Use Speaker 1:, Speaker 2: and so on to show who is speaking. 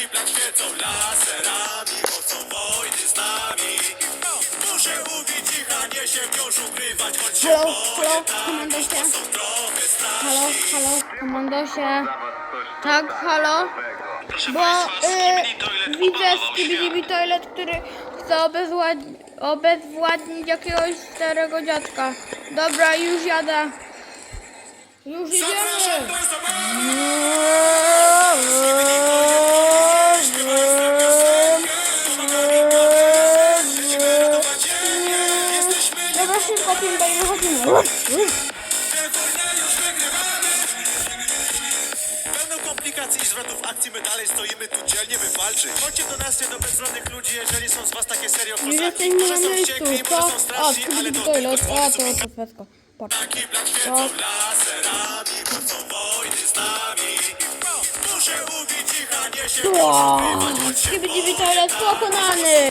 Speaker 1: Taki plan świecą laserami, mocą wojny z nami. Muszę ich, a nie się wciąż ukrywać, choć się
Speaker 2: Halo,
Speaker 1: boję,
Speaker 2: halo,
Speaker 1: tak,
Speaker 2: komandosie.
Speaker 1: bo są trochę straszni.
Speaker 2: Halo, halo, komandosie. Tak, halo. Bo y, widzę Skibidi Toilet, który chce obezwładnić, obezwładnić jakiegoś starego dziadka. Dobra, już jadę. Już
Speaker 1: Zapraszam
Speaker 2: idziemy.
Speaker 1: Państwa,
Speaker 2: Dobra, szybko,
Speaker 1: już wygrywamy. Pełno komplikacji i zwrotów akcji, my dalej stoimy tu dzielnie, by walczyć. Chodźcie do nas, nie do bezbronnych ludzi, jeżeli są z was takie serio kozaki. Może są wściekli, może są straszni, ale to tylko
Speaker 2: a
Speaker 1: twórcy
Speaker 2: to wszystko. Patrz.
Speaker 1: Taki plan świecą laserami, mocą wojny z nami. Muszę ubić ich, a nie się
Speaker 2: Wow,
Speaker 1: ukrywać, choć się
Speaker 2: Skibidi Toilet pokonany.